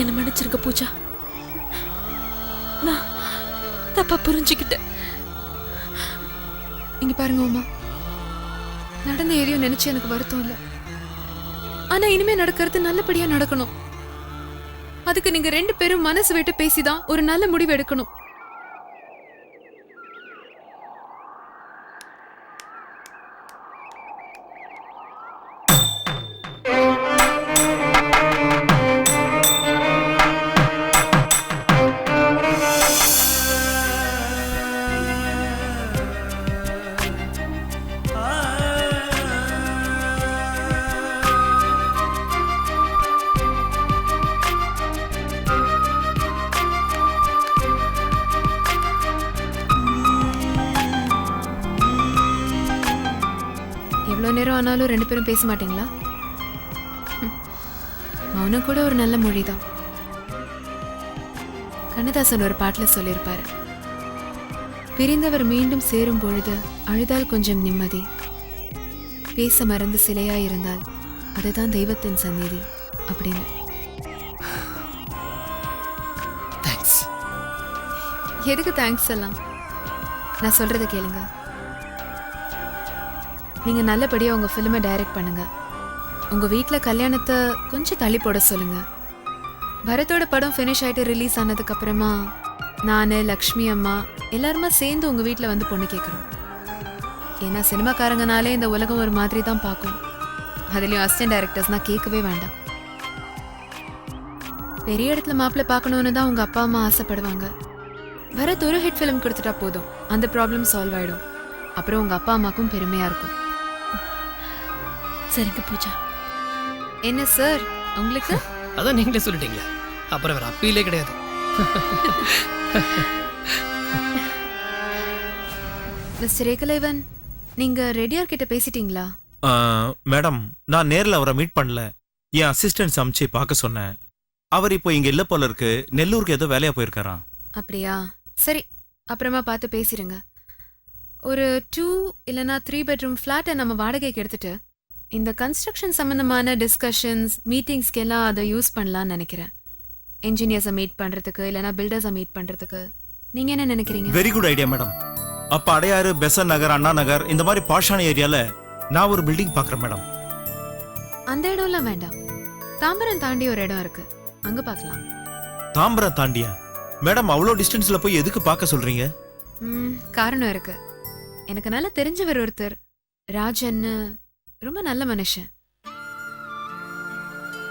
என்னை மன்னிச்சிருங்க பூஜா. நான் தப்பா புரிஞ்சுக்கிட்டேன். இங்க பாருங்க உமா. நடந்த எதையும் நினைச்சு எனக்கு வருத்தம் இல்லை. ஆனா இனிமே நடக்கிறது நல்லபடியா நடக்கணும். அதுக்கு நீங்க ரெண்டு பேரும் மனசு விட்டு பேசிதான் ஒரு நல்ல முடிவு எடுக்கணும். நேரம் ஆனாலும் ரெண்டு பேரும் பேச மாட்டீங்களா. மௌனம் கூட ஒரு நல்ல மொழிதான். கண்ணதாசன் ஒரு பாட்டுல சொல்லியிருப்பாரு. பிரிந்தவர் மீண்டும் சேரும் பொழுது அழுதால் கொஞ்சம் நிம்மதி. பேச மறந்து சிலையா இருந்தால் அதுதான் தெய்வத்தின் சந்நிதி அப்படின்னு. எதுக்கு தேங்க்ஸ் எல்லாம்? நான் சொல்றத கேளுங்க. நீங்க நல்லபடியா உங்க ஃபிலிமை டைரக்ட் பண்ணுங்க. உங்க வீட்டில் கல்யாணத்தை கொஞ்சம் தள்ளி போட சொல்லுங்க. பரத்தோட படம் ஃபினிஷ் ஆகிட்டு ரிலீஸ் ஆனதுக்கு அப்புறமா லக்ஷ்மி அம்மா எல்லாருமா சேர்ந்து உங்க வீட்டில் வந்து பொண்ணு கேட்குறோம் ஏன்னா சினிமாக்காரங்கனாலே இந்த உலகம் ஒரு மாதிரி தான் பார்க்கும். அதுலேயும் அசிஸ்டன்ட் நான் கேட்கவே வேண்டாம். பெரிய இடத்துல மாப்பிள்ளை பார்க்கணுன்னு தான் உங்க அப்பா அம்மா ஆசைப்படுவாங்க. பரத் ஒரு ஹிட் ஃபிலிம் கொடுத்துட்டா போதும். அந்த ப்ராப்ளம் சால்வ் ஆயிடும். அப்புறம் உங்க அப்பா அம்மாக்கும் பெருமையா இருக்கும். சரிங்க பூஜா. என்ன சார் உங்களுக்கு? அதான் நீங்களே சொல்லிட்டீங்களே. அப்புறம் வேற அப்பீலே கிடையாது. மிஸ்டர் ஏகலைவன் நீங்க ரெடியார் கிட்ட பேசிட்டீங்களா? மேடம் நான் நேர்ல அவரை மீட் பண்ணல. என் அசிஸ்டன்ட் அமிச்சு பார்க்க சொன்னேன். அவர் இப்போ இங்க இல்ல போல இருக்கு. நெல்லூருக்கு ஏதோ வேலையா போயிருக்காராம். அப்படியா? சரி அப்புறமா பார்த்து பேசிடுங்க ஒரு டூ இல்லனா த்ரீ பெட்ரூம் ஃப்ளாட்டை நம்ம வாடகைக்கு எடுத்துட்டு இந்த கன்ஸ்ட்ரக்ஷன் சம்பந்தமான டிஸ்கஷன்ஸ் மீட்டிங்ஸ்க்கு எல்லாம் அதை யூஸ் பண்ணலாம்னு நினைக்கிறேன். என்ஜினியர்ஸை மீட் பண்றதுக்கு இல்லனா பில்டர்ஸை மீட் பண்றதுக்கு. நீங்க என்ன நினைக்கிறீங்க? வெரி குட் ஐடியா மேடம் அப்ப அடையாறு பெசன் நகர் அண்ணா நகர் இந்த மாதிரி பாஷான ஏரியால நான் ஒரு பில்டிங் பாக்குறேன் மேடம் அந்த இடம்லாம் வேண்டாம். தாம்பரம் தாண்டி ஒரு இடம் இருக்கு. அங்க பார்க்கலாம். தாம்பரம் தாண்டியா? மேடம் அவ்வளோ டிஸ்டன்ஸ்ல போய் எதுக்கு பார்க்க சொல்றீங்க? ம், காரணம் இருக்கு. எனக்கு நல்லா தெரிஞ்சவர் ஒருத்தர். ராஜன்னு ரொம்ப நல்ல மனுஷன்.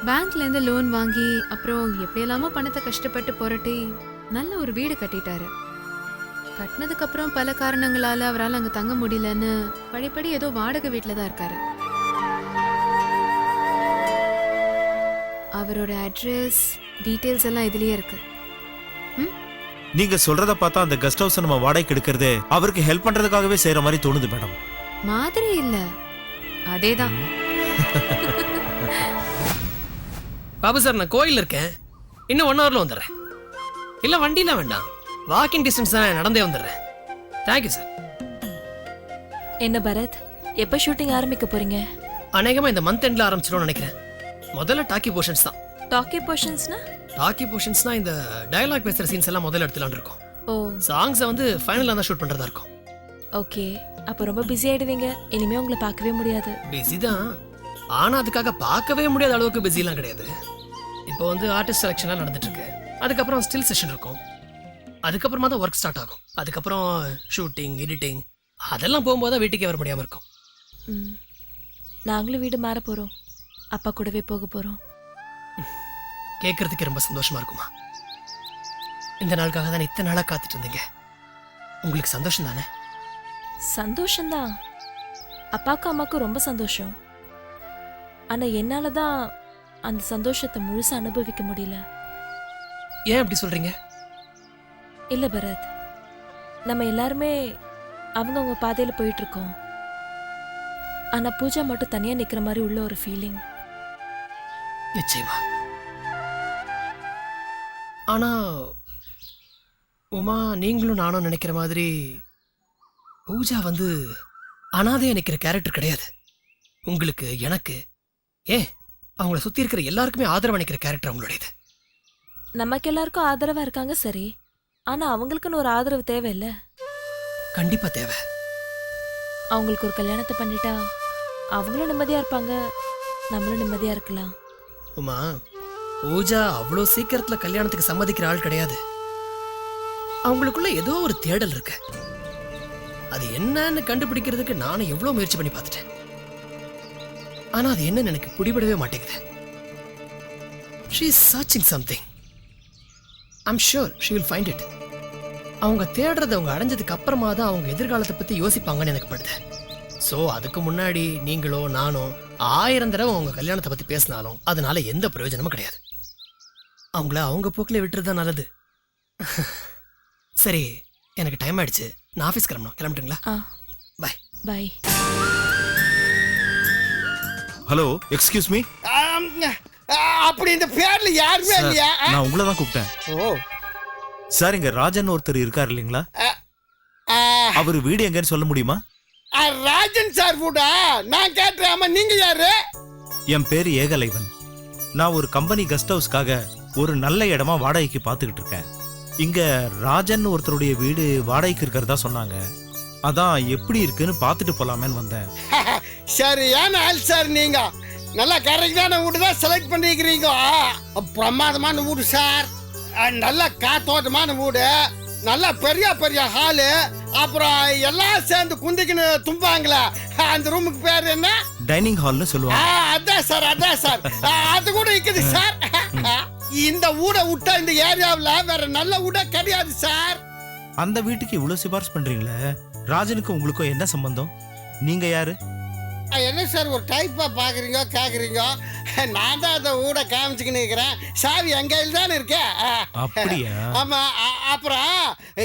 பேங்க்ல இருந்து லோன் வாங்கி அப்புறம் எப்படியெல்லாமோ பணத்தை கஷ்டப்பட்டு புரட்டி நல்ல ஒரு வீடு கட்டிட்டாரு. கட்டினதுக்கு அப்புறம் பல காரணங்களால அவரால் அங்க தங்க முடியலன்னு படிப்படி ஏதோ வாடகை வீட்டில தான் இருக்காரு. அவரோட அட்ரஸ் டீட்டெயில்ஸ் எல்லாம் இதுலயே இருக்கு. நீங்க சொல்றத பார்த்தா அந்த கெஸ்ட் ஹவுஸ் நம்ம வாடகைக்கு எடுக்கிறதே அவருக்கு ஹெல்ப் பண்றதுக்காகவே செய்யற மாதிரி தோணுது மேடம் மாதிரி இல்ல. அதேதான். பாபு சார் நான் கோயில் இருக்கேன். இன்னும் ஒன் ஹவர்ல வந்துடுறேன். இல்ல வண்டிலாம் வேண்டாம். வாக்கிங் டிஸ்டன்ஸ் தான் நடந்தே வந்துடுறேன். தேங்க்யூ சார் என்ன பரத் எப்ப ஷூட்டிங் ஆரம்பிக்க போறீங்க? அநேகமா இந்த மந்த் எண்ட்ல ஆரம்பிச்சிடும்னு நினைக்கிறேன். முதல்ல டாக்கி போர்ஷன்ஸ் தான். டாக்கி போர்ஷன்ஸ்னா டாக்கி போர்ஷன்ஸ்னா இந்த டயலாக் பேசுற சீன்ஸ் எல்லாம் முதல்ல எடுத்துலாம்னு இருக்கோம். ஓ. சாங்ஸை வந்து ஃபைனலாக தான் ஷூட் பண்றதா இருக்கும். ஓகே அப்ப ரொம்ப பிஸி ஆயிடுவீங்க. இனிமே உங்களை பார்க்கவே முடியாது. பிஸி தான். ஆனா அதுக்காக பார்க்கவே முடியாத அளவுக்கு பிஸிலாம் கிடையாது. இப்போ வந்து ஆர்டிஸ்ட் செலெக்ஷன்லாம் நடந்துட்டு இருக்கு அதுக்கப்புறம் ஸ்டில் செஷன் இருக்கும். அதுக்கப்புறமா தான் ஒர்க் ஸ்டார்ட் ஆகும். அதுக்கப்புறம் ஷூட்டிங் எடிட்டிங் அதெல்லாம் போகும்போது தான் வீட்டுக்கே வர முடியாம இருக்கும். ம். நாங்களும் வீடு மாற போறோம். அப்பா கூடவே போக போறோம். கேட்கறதுக்கு ரொம்ப சந்தோஷமா இருக்குமா? இந்த நாளுக்காக தான் இத்தனை நாளா காத்துட்டு இருந்தீங்க. உங்களுக்கு சந்தோஷம் தானே? சந்தோஷம்தான். அப்பாக்கும் அம்மாக்கும் ரொம்ப சந்தோஷம். ஆனா என்னால தான் அந்த சந்தோஷத்தை முழுசா அனுபவிக்க முடியல. ஏன் அப்படி சொல்றீங்க? இல்ல பரத் நம்ம எல்லாருமே அவங்கவங்க பாதையில போயிட்டு இருக்கோம் ஆனா பூஜா மட்டும் தனியா நிக்கிற மாதிரி உள்ள ஒரு ஃபீலிங் நிச்சயமா. ஆனா உமா நீங்களும் நானும் நினைக்கிற மாதிரி பூஜா வந்து அனாதையா நிக்கிற கேரக்டர் கிடையாது. உங்களுக்கு எனக்கு ஏன்? அவங்கள சுத்தி இருக்கிற எல்லாருக்குமே ஆதரவு நிக்கிற கேரக்டர் அவங்களுடையது. நமக்கு எல்லாருக்கும் ஆதரவா இருக்காங்க சரி. ஆனா அவங்களுக்குன்னு ஒரு ஆதரவு தேவையில்ல? கண்டிப்பா தேவை. அவங்களுக்கு ஒரு கல்யாணத்தை பண்ணிட்டா அவங்களும் நிம்மதியா இருப்பாங்க நம்மளும் நிம்மதியா இருக்கலாம். உமா பூஜா அவ்வளோ சீக்கிரத்துல கல்யாணத்துக்கு சம்மதிக்கிற ஆள் கிடையாது. அவங்களுக்குள்ள ஏதோ ஒரு தேடல் இருக்கு. அது என்னன்னு கண்டுபிடிக்கிறதுக்கு நானும் எவ்வளோ முயற்சி பண்ணி பார்த்துட்டேன். ஆனால் அது என்னன்னு எனக்கு பிடிபடவே மாட்டேங்குது. She is searching something I'm sure she will find it அவங்க தேடுறதை அவங்க அடைஞ்சதுக்கு அப்புறமா தான் அவங்க எதிர்காலத்தை பற்றி யோசிப்பாங்கன்னு எனக்கு படுது. ஸோ அதுக்கு முன்னாடி நீங்களோ நானோ ஆயிரம் தடவை அவங்க கல்யாணத்தை பற்றி பேசினாலும் அதனால எந்த பிரயோஜனமும் கிடையாது. அவங்கள அவங்க போக்கில் விட்டுறது தான் நல்லது. சரி எனக்கு டைம் ஆயிடுச்சு. நான் ஆஃபீஸ் கிளம்பணும். கிளம்பிட்டுங்களா? ஆ. Bye bye hello excuse me ஆம், ஆ, அப்படி இந்த பேர்ல யாருமே இல்லையா? ஆ? நான் உங்களை தான் கூப்பிட்டேன். ஓ. சார் இங்க ராஜன் ஒருத்தர் இருக்கார் இல்லைங்களா? ஆ, அவர் வீடு எங்கன்னு சொல்ல முடியுமா? ஆ, ராஜன் சார் வீடா நான் கேட்டேன் ஆமா நீங்க யாரு? என் பேர் ஏகலைவன். நான் ஒரு கம்பெனி கெஸ்ட் ஹவுஸ்க்காக ஒரு நல்ல இடமா வாடகைக்கு பார்த்துக்கிட்டு இருக்கேன். இங்க ராஜன் ஒருத்தருடைய வீடு வாடகைக்கு இருக்கிறதா சொன்னாங்க. அதான் எப்படி இருக்குன்னு பார்த்துட்டு போலாமேன்னு வந்தேன். சரியான ஆள் சார் நீங்க. நல்லா கரெக்டான வீடு தான் செலக்ட் பண்ணிக்கிறீங்க. ஆ, பிரமாதமான வீடு சார். நல்ல காத்தோட்டமான வீடு. நல்ல பெரிய பெரிய ஹாலு அப்புறம் எல்லாம் சேர்ந்து குந்திக்கின்னு தும்பாங்களே அந்த ரூமுக்கு பேர் என்ன? டைனிங் ஹால்னு சொல்லுவாங்க. அதான் சார் அதான் சார். அது கூட இருக்குது சார். இந்த ஊட விட்டா இந்த ஏரியாவுல வேற நல்ல ஊட கிடையாது சார். அந்த வீட்டுக்கு இவ்வளவு சிபாரிசு பண்றீங்களே? ராஜனுக்கும் உங்களுக்கும் என்ன சம்பந்தம்? நீங்க யாரு? என்ன சார் ஒரு டைப்பா பாக்குறீங்க கேக்குறீங்க? நான் தான் அந்த ஊட காமிச்சுக்கின்னு இருக்கிறேன். சாவி என் கையில் தானே இருக்கேன் ஆ. அப்படியா? ஆமா அ- அப்புறம்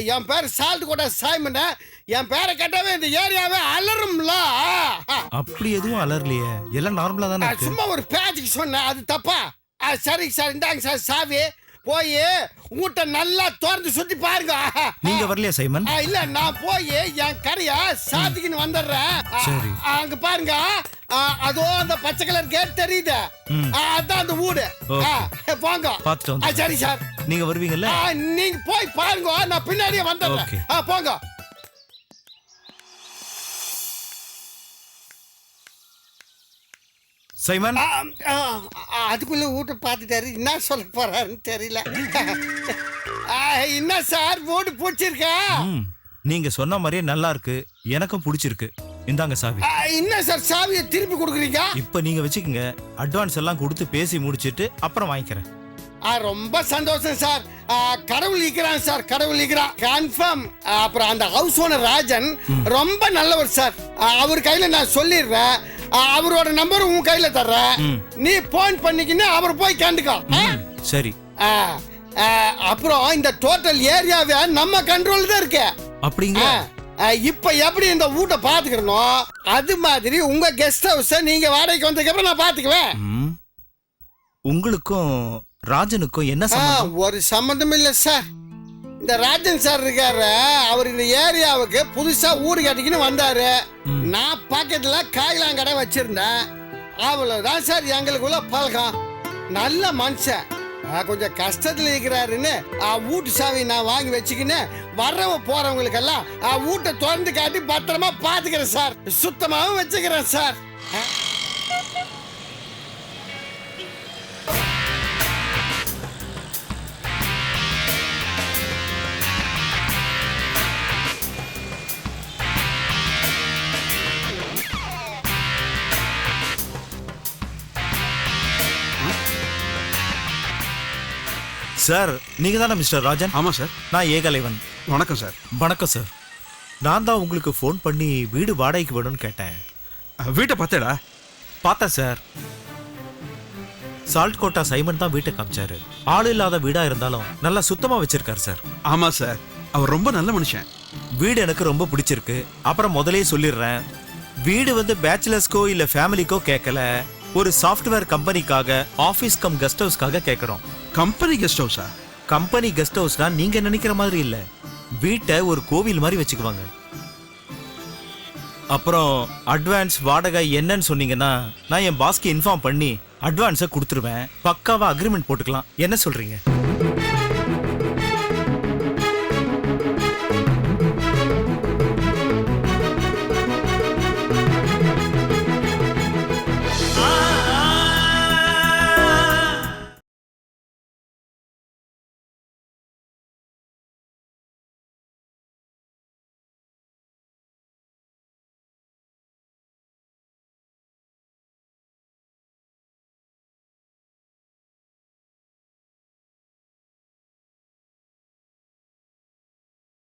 என் பேர் சால்ட் கூட சாய்மன் என் பேரை கேட்டாவே இந்த ஏரியாவே அலறும்ல ஆ. அப்படி எதுவும் அலர்லையே எல்லாம் நார்மலா தானே சும்மா ஒரு பேச்சுக்கு சொன்னேன் அது தப்பா? சரிங்க சார் இந்தாங்க சார் சாவி. போய் வீட்டை நல்லா திறந்து சுத்தி பாருங்க. நீங்க வரலையா சைமன்? இல்ல நான் போய் என் கடைய சாத்திக்கின்னு வந்துடுறேன். அங்க பாருங்க. அதோ அந்த பச்சை கலர் கேட் தெரியுது. அதான் அந்த வீடு போங்க. சரி சார். நீங்க வருவீங்கல்ல? நீங்க போய் பாருங்க. நான் பின்னாடியே. வந்துடுறேன். போங்க. சைமன்? அதுக்குள்ள வீட்டை பார்த்துட்டாரு. என்ன சொல்ல போறாருன்னு தெரியல. என்ன சார் வீடு பிடிச்சிருக்கா? நீங்க சொன்ன மாதிரியே நல்லா இருக்கு. எனக்கும் பிடிச்சிருக்கு. இந்தாங்க சாவி. என்ன சார் சாவியை திருப்பி கொடுக்குறீங்க? இப்ப நீங்க வச்சுக்கோங்க. அட்வான்ஸ் எல்லாம் கொடுத்து பேசி முடிச்சிட்டு அப்புறம் வாங்கிக்கிறேன். ரொம்ப சந்தோஷம் சார். கடவுள் இருக்கிறான் சார் கடவுள் இருக்கிறான் கன்ஃபார்ம் அப்புறம் அந்த ஹவுஸ் ஓனர் ராஜன் ரொம்ப நல்லவர் சார். அவர் கையில நான் சொல்லிடுறேன். அவரோட நம்பர் உன் கையில தர்றேன். ம். நீ போன் பண்ணிக்கின்னு அவர் போய் கண்டுக்கோ? சரி. அப்புறம் இந்த டோட்டல் ஏரியாவே நம்ம கண்ட்ரோல் தான் இருக்கு. அப்படிங்க ஆ, ஆ, இப்ப எப்படி இந்த வீட்டை பாத்துக்கிறனோ அது மாதிரி உங்க கெஸ்ட் ஹவுஸ நீங்க வாடகைக்கு வந்ததுக்கு அப்புறம் நான் பாத்துக்குவேன். உங்களுக்கும் ராஜனுக்கும் என்ன சம்பந்தம்? ஒரு சம்மந்தம் இல்ல சார் இந்த ராஜன் சார் இருக்காரு. அவர் இந்த ஏரியாவுக்கு புதுசா ஊடு கட்டிக்கின்னு வந்தாரு. நான் பாக்கெட்ல காய்லாங்கடை வச்சிருந்தேன். அவ்வளவுதான் சார் எங்களுக்குள்ள பழக்கம். நல்ல மனுஷன். கொஞ்சம் கஷ்டத்துல இருக்கிறாருன்னு ஆ, வீட்டு சாவி நான் வாங்கி வச்சுக்கின்னு வர்றவங்க போறவங்களுக்கெல்லாம் வீட்டை திறந்து காட்டி பத்திரமா பாத்துக்கிறேன் சார். சுத்தமாவும் வச்சுக்கிறேன் சார். சார் நீங்க தானே மிஸ்டர் ராஜன்? ஆமாம் சார். நான் ஏகலைவன். வணக்கம் சார். வணக்கம் சார். நான் தான் உங்களுக்கு ஃபோன் பண்ணி வீடு வாடகைக்கு வேணும்னு கேட்டேன். வீட்டை பார்த்தேடா. பார்த்தேன் சார். சால்ட் கோட்டா சைமன் தான் வீட்டை காமிச்சாரு. ஆள் இல்லாத வீடா இருந்தாலும் நல்லா சுத்தமா வச்சிருக்காரு சார். ஆமாம் சார். அவர் ரொம்ப நல்ல மனுஷன். வீடு எனக்கு ரொம்ப பிடிச்சிருக்கு. அப்புறம் முதல்லயே சொல்லிடுறேன். வீடு வந்து பேச்சுலர்ஸ்க்கோ இல்ல ஃபேமிலிக்கோ கேட்கல ஒரு சாஃப்ட்வேர் கம்பெனிக்காக ஆபீஸ் கம் கெஸ்ட் ஹவுஸ்க்காக கேட்குறோம் கம்பெனி கெஸ்ட் ஹவுஸா கம்பெனி கெஸ்ட் ஹவுஸ்னா நீங்க நினைக்கிற மாதிரி இல்ல. வீட்டை ஒரு கோவில் மாதிரி வச்சுக்குவாங்க. அப்புறம் அட்வான்ஸ் வாடகை என்னன்னு சொன்னீங்கன்னா நான் என் பாஸ்க்கு இன்ஃபார்ம் பண்ணி அட்வான்ஸை கொடுத்துருவேன். பக்காவா அக்ரிமெண்ட் போட்டுக்கலாம். என்ன சொல்றீங்க?